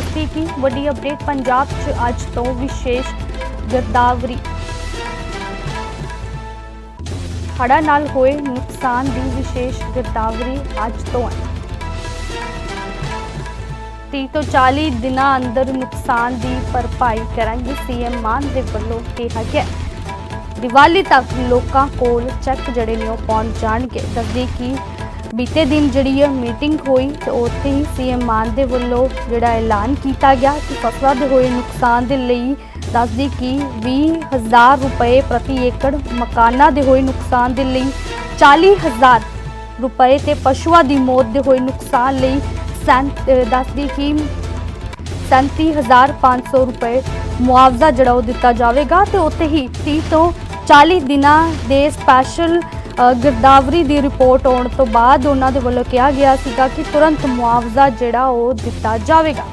ਦੱਸਦੀ ਕਿ ਵੱਡੀ ਅਪਡੇਟ ਪੰਜਾਬ 'ਚ ਅੱਜ ਤੋਂ ਵਿਸ਼ੇਸ਼ ਗਿਰਦਾਵਰੀ ਹੜ੍ਹਾਂ ਨਾਲ ਹੋਏ ਨੁਕਸਾਨ ਦੀ ਵਿਸ਼ੇਸ਼ ਗਿਰਦਾਵਰੀ ਅੱਜ ਤੋਂ ਹੈ 30 ਤੋਂ 40 ਦਿਨਾਂ ਅੰਦਰ ਨੁਕਸਾਨ ਦੀ ਭਰਪਾਈ ਕਰਾਂਗੇ ਸੀਐਮ ਮਾਨ ਦੇ ਵੱਲੋਂ ਕਿਹਾ ਗਿਆ ਦੀਵਾਲੀ ਤੱਕ ਲੋਕਾਂ ਕੋਲ ਚੈੱਕ ਜਿਹੜੇ ਨੇ ਉਹ ਪਹੁੰਚ ਜਾਣਗੇ ਦੱਸਦੀ ਕਿ ਬੀਤੇ ਦਿਨ ਜਿਹੜੀ ਇਹ ਮੀਟਿੰਗ ਹੋਈ ਤੇ ਉੱਥੇ ਹੀ ਸੀਐਮ ਮਾਨ ਦੇ ਵੱਲੋਂ ਜਿਹੜਾ ਐਲਾਨ ਕੀਤਾ ਗਿਆ ਕਿ ਫਸਲਾਂ ਦੇ ਹੋਏ ਨੁਕਸਾਨ ਦੇ ਲਈ ਦੱਸਦੀ ਕਿ 20000 ਰੁਪਏ ਪ੍ਰਤੀ ਏਕੜ ਮਕਾਨਾਂ ਦੇ ਹੋਏ ਨੁਕਸਾਨ ਦੇ ਲਈ 40000 ਰੁਪਏ ਤੇ ਪਸ਼ੂਆਂ ਦੀ ਮੌਤ ਦੇ ਹੋਏ ਨੁਕਸਾਨ ਲਈ ਸੈਂਤ- ਦੱਸਦੀ ਕਿ 37500 ਰੁਪਏ ਮੁਆਵਜ਼ਾ ਜਿਹੜਾ ਉਹ ਦਿੱਤਾ ਜਾਵੇਗਾ ਤੇ ਉੱਥੇ ਹੀ 30 ਤੋਂ 40 ਦਿਨਾਂ ਦੇ ਸਪੈਸ਼ਲ ਗਿਰਦਾਵਰੀ ਦੀ ਰਿਪੋਰਟ ਆਉਣ ਤੋਂ ਬਾਅਦ ਉਹਨਾਂ ਦੇ ਵੱਲੋਂ ਕਿਹਾ ਗਿਆ ਸੀਗਾ ਕਿ ਤੁਰੰਤ ਮੁਆਵਜ਼ਾ ਜਿਹੜਾ ਉਹ ਦਿੱਤਾ ਜਾਵੇਗਾ।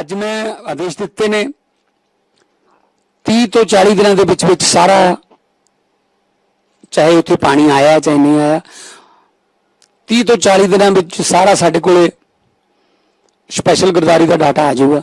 ਅੱਜ ਮੈਂ ਆਦੇਸ਼ ਦਿੱਤੇ ਨੇ। 30 ਤੋਂ 40 ਦਿਨਾਂ ਦੇ ਵਿੱਚ ਵਿੱਚ ਸਾਰਾ ਚਾਹੇ ਉੱਥੇ ਪਾਣੀ ਆਇਆ ਚਾਹੇ ਨਹੀਂ ਆਇਆ 30 ਤੋਂ 40 ਦਿਨਾਂ ਵਿੱਚ ਸਾਰਾ ਸਾਡੇ ਕੋਲੇ ਸਪੈਸ਼ਲ ਗਰਦਾਰੀ ਦਾ ਡਾਟਾ ਆ ਜਾਊਗਾ।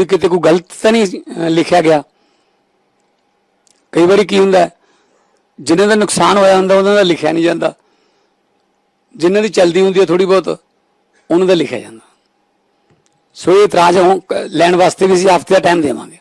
ਵੀ ਕਿਤੇ ਕੋਈ ਗਲਤ ਤਾਂ ਨਹੀਂ ਲਿਖਿਆ ਗਿਆ। ਕਈ ਵਾਰੀ ਕੀ ਹੁੰਦਾ ਹੈ, ਜਿਨ੍ਹਾਂ ਦਾ ਨੁਕਸਾਨ ਹੋਇਆ ਹੁੰਦਾ ਉਹਨਾਂ ਦਾ ਲਿਖਿਆ ਨਹੀਂ ਜਾਂਦਾ। ਜਿਨ੍ਹਾਂ ਦੀ ਚਲਦੀ ਹੁੰਦੀ ਹੈ ਥੋੜੀ ਬਹੁਤ ਉਹਨਾਂ ਦਾ ਲਿਖਿਆ ਜਾਂਦਾ। ਸੋ ਇਹ ਇਤਰਾਜ਼ ਹੋ- ਲੈਣ ਵਾਸਤੇ ਵੀ ਅਸੀਂ ਹਫ਼ਤੇ ਦਾ ਟਾਈਮ ਦੇਵਾਂਗੇ।